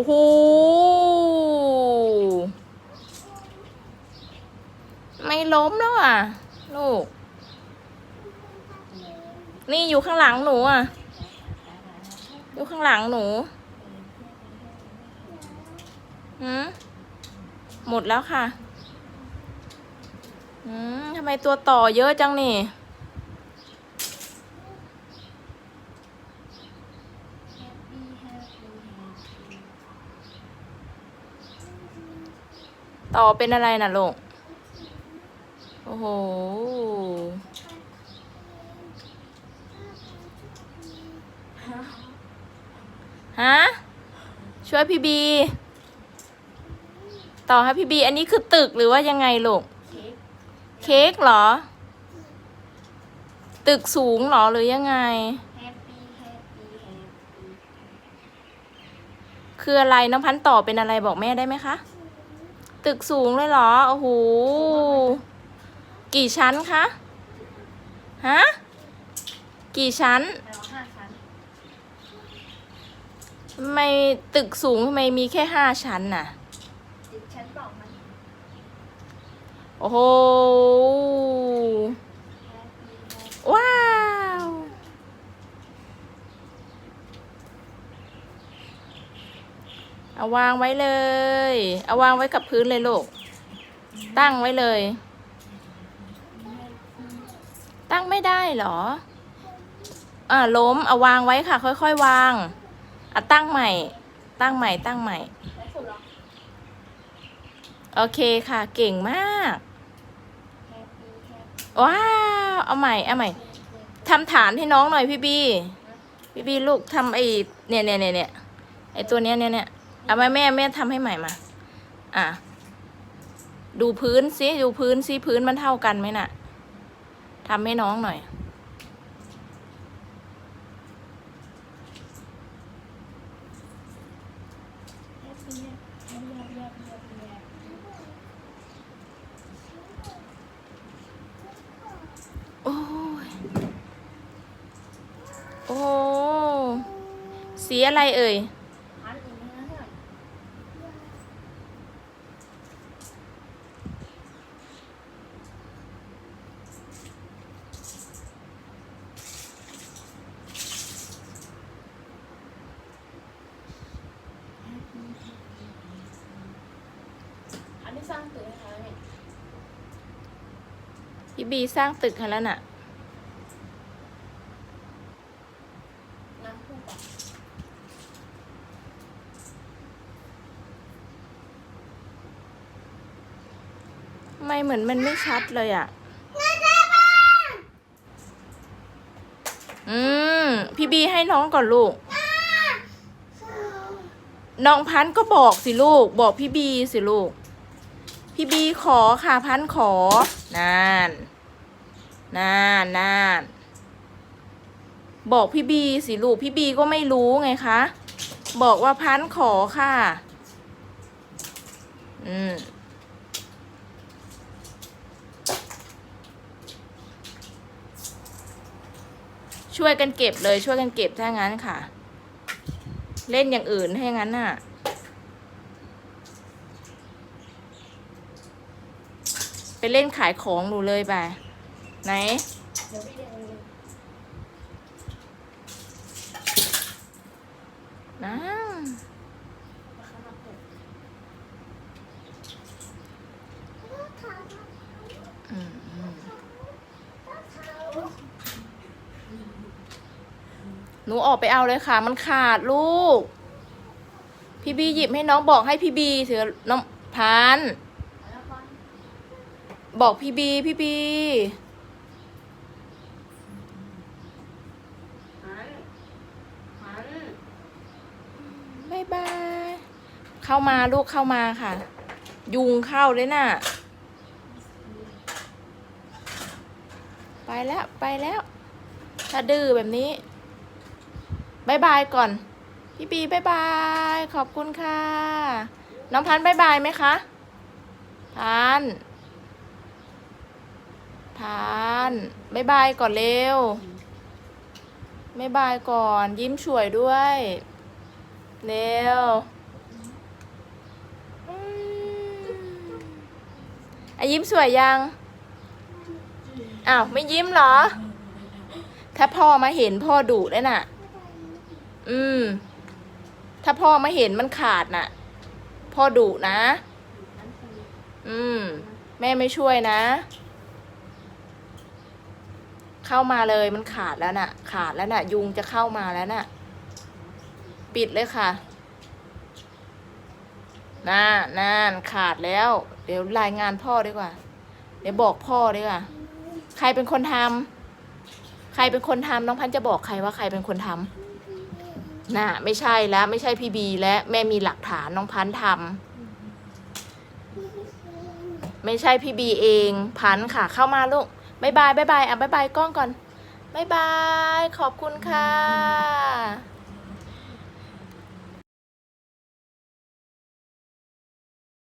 อ้โหไม่ล้มแล้วอะ ลูก นี่อยู่ข้างหลังหนูอะ อยู่ข้างหลังหนูหืมหมดแล้วค่ะ อืมทำไมตัวต่อเยอะจังนี่ ต่อเป็นอะไรน่ะลูก โอ้โห ฮะ ช่วยพี่บี ต่อให้พี่บี อันนี้คือตึกหรือว่ายังไงลูก เค้กเหรอ ตึกสูงเหรอหรือยังไง คืออะไรน้องพันธุ์ต่อเป็นอะไรบอกแม่ได้ไหมคะ ตึกสูงเลยเหรอ โอ้โห กี่ชั้นคะ ฮะ กี่ชั้นทำไมตึกสูงทำไมมีแค่ห้าชั้นน่ะ โอ้โห ว้าว เอาวางไว้เลย เอาวางไว้กับพื้นเลยลูก ตั้งไว้เลย ตั้งไม่ได้เหรอ อ่าล้ม เอาวางไว้ค่ะ ค่อยๆวาง อะตั้งใหม่ ตั้งใหม่ ตั้งใหม่ โอเคค่ะ เก่งมาก ว้าว เอาใหม่ เอาใหม่ ทำฐานให้น้องหน่อยพี่บี พี่บีลูกทำไอ้เนี่ยเนี่ยเนี่ยเนี่ยไอ้ตัวเนี้ยเนี่ยเนี่ย เอามแม่แม่ทำให้ใหม่มา อะ ดูพื้นสิดูพื้นสิพื้นมันเท่ากันไหมน่ะทำให้น้องหน่อย โอ้ย โอ้ สีอะไรเอ่ย อันนี้ สร้างตึกนะคะเนี่ยพี่บีสร้างตึกให้แล้วน่ะ น้ำพุก่อนทำไมเหมือนมันไม่ชัดเลยอะ อืม พี่บีให้น้องก่อนลูก น้องพันธุ์ก็บอกสิลูก บอกพี่บีสิลูก พี่บีขอค่ะพันขอนานนานนานบอกพี่บีสิลูกพี่บีก็ไม่รู้ไงคะ บอกว่าพันขอค่ะ อืมช่วยกันเก็บเลยช่วยกันเก็บถ้างั้นค่ะ เล่นอย่างอื่นให้งั้นน่ะ ไปเล่นขายของหนูเลยไปไหนเดี๋ยวพี่เรียนเองนะนะคะมาเปิดอืมอืมหนูออกไปเอาเลยค่ะ มันขาดลูก พี่บีหยิบให้น้องบอกให้พี่บีเถอะน้องพันธุ์แล้วก็ บอกพี่บี พี่บีหันหันบายบาย เข้ามาลูกเข้ามาค่ะ ยุงเข้าเลยน่ะ ไปแล้วไปแล้ว ถ้าดื้อแบบนี้บายบายก่อน พี่บีบายบาย ขอบคุณค่ะ น้องพันบายบายไหมคะ พัน ธุ์พันบายบายก่อนเร็วบายบายก่อน ยิ้มสวยด้วย เร็วอืมอะยิ้มสวยยัง อ้าว ไม่ยิ้มเหรอ ถ้าพ่อมาเห็นพ่อดุเลยน่ะ อืม ถ้าพ่อมาเห็นมันขาดน่ะ พ่อดุนะ อืม แม่ไม่ช่วยนะ เข้ามาเลยมันขาดแล้วน่ะ ขาดแล้วน่ะ ยุงจะเข้ามาแล้วน่ะ ปิดเลยค่ะน่านานขาดแล้ว เดี๋ยวรายงานพ่อดีกว่า เดี๋ยวบอกพ่อดีกว่า ใครเป็นคนทำใครเป็นคนทำน้องพันจะบอกใครว่าใครเป็นคนทำน่ะไม่ใช่แล้วไม่ใช่พี่บีและแม่มีหลักฐานน้องพันธุ์ทำไม่ใช่พี่บีเองพันค่ะเข้ามาลูก บายบายบายบายอะบายบายกล้องก่อนบายบาย ขอบคุณค่ะ